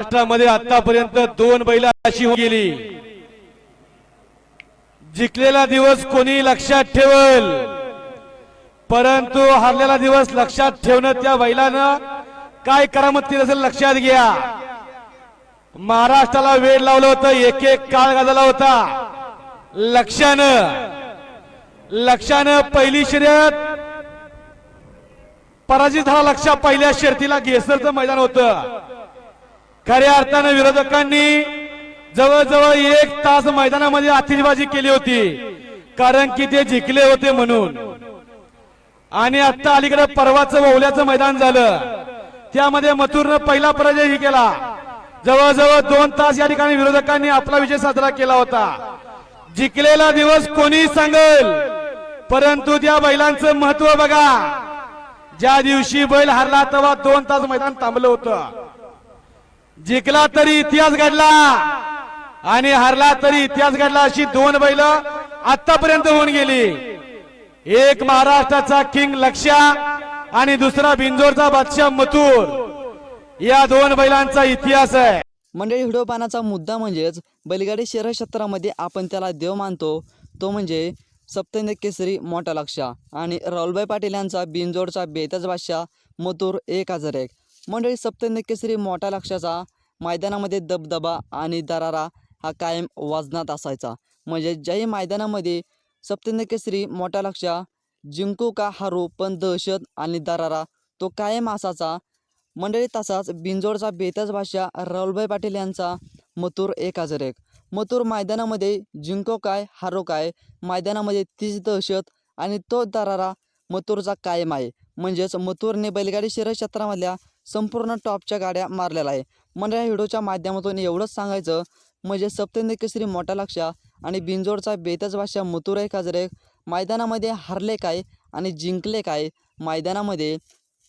महाराष्ट्रामध्ये आतापर्यंत दोन बैल अशी होऊन गेली. जिंकलेला दिवस कोणी लक्षात ठेवल. परंतु हरलेला दिवस लक्षात ठेवणं त्या बैलानं काय करामत केलं असेल लक्षात घ्या. महाराष्ट्राला वेळ लावलं होतं एक एक काळ गाजला होता. लक्षानं लक्षानं पहिली शर्यत. पराजित झाला लक्षा पहिल्या शर्तीला घेसरचं मैदान होतं. खऱ्या अर्थानं विरोधकांनी जवळजवळ एक तास मैदानामध्ये आतिषबाजी केली होती. कारण की ते जिंकले होते म्हणून. आणि आता अलीकडे परवाचं ओवल्याचं मैदान झालं. त्यामध्ये मथुरनं पहिला पराजयही केला. जवळजवळ दोन तास या ठिकाणी विरोधकांनी आपला विजय साजरा केला होता. जिंकलेला दिवस कोणी सांगेल. परंतु त्या बैलांचं महत्त्व बघा. ज्या दिवशी बैल हरला तेव्हा दोन तास मैदान थांबलं होतं. जिंकला तरी इतिहास घडला आणि हरला तरी इतिहास घडला अशी दोन बैल आतापर्यंत होऊन गेली. एक महाराष्ट्राचा किंग लक्ष्या आणि दुसरा बिंजोरचा बादशाह मथुर. या दोन बैलांचा इतिहास आहे. मंडळी हिडोपानाचा मुद्दा म्हणजेच बैलगाडी शहर क्षेत्रामध्ये आपण त्याला देव मानतो. तो म्हणजे सप्तेंद्र केसरी मोठा लक्षा आणि राहुलभाई पाटील यांचा बिनजोडचा बेताज बादशाह मथुर एक हजार एक. मंडळी सप्तंद मोठ्या मोठा लक्षाचा मैदानामध्ये दबदबा आणि दरारा हा कायम वाजनात असायचा. म्हणजे ज्याही मैदानामध्ये सप्तनकेसरी मोठा लक्षा जिंकू का हारू पण दहशत आणि दरारा तो कायम असायचा. मंडळी तसाच बिंजोडचा बेताज भाषा राहुलभाई पाटील यांचा मथुर एक हजार एक. मथुर मैदानामध्ये जिंको काय हारो काय मैदानामध्ये तीच दहशत आणि तो दरारा मथुरचा कायम आहे. म्हणजेच मथुरने बैलगाडी शहर क्षेत्रामधल्या संपूर्ण टॉपच्या गाड्या मारलेल्या आहे मला या व्हिडिओच्या माध्यमातून एवढंच सांगायचं म्हणजे सप्तेंद्र केसरी मोठा लक्षा आणि बिंजोडचा बेतज भाषा मथुराई काजरे मैदानामध्ये हरले काय आणि जिंकले काय? मैदानामध्ये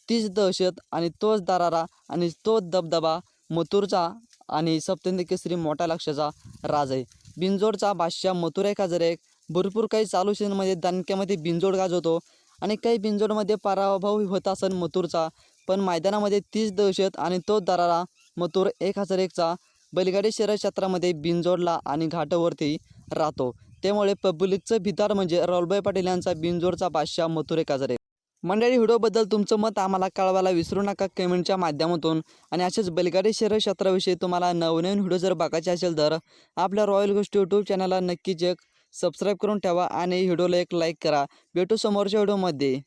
तीच दहशत आणि तोच दरारा आणि तोच दबदबा मथुरचा आणि सप्तंदी केसरी मोठा लक्षाचा राज आहे. बिंजोडचा बादशाह मथुराई काजरे भरपूर काही चालू सीझनमध्ये दणक्यामध्ये बिंजोड गाजवतो आणि काही बिंजोडमध्ये पराभव होत असन मथुरचा पण मैदानामध्ये तीच दहशत आणि तोच दरारा मथुर एक हजार एकचा बैलगाडी शहर क्षेत्रामध्ये बिंजोडला आणि घाटावरती राहतो. त्यामुळे पब्लिकचं भितार म्हणजे राहुलभाई पाटील यांचा बिंजोडचा बादशाह मथुर एक हजार एक. मंडळी व्हिडिओबद्दल तुमचं मत आम्हाला कळवायला विसरू नका कमेंटच्या माध्यमातून. आणि असेच बैलगाडी शहर क्षेत्राविषयी तुम्हाला नवनवीन व्हिडिओ जर बघायचे असेल तर आपल्या रॉयल गोष्टी यूट्यूब चॅनलला नक्कीच एक सबस्क्राईब करून ठेवा आणि व्हिडिओला एक लाईक करा. भेटू समोरच्या व्हिडिओमध्ये.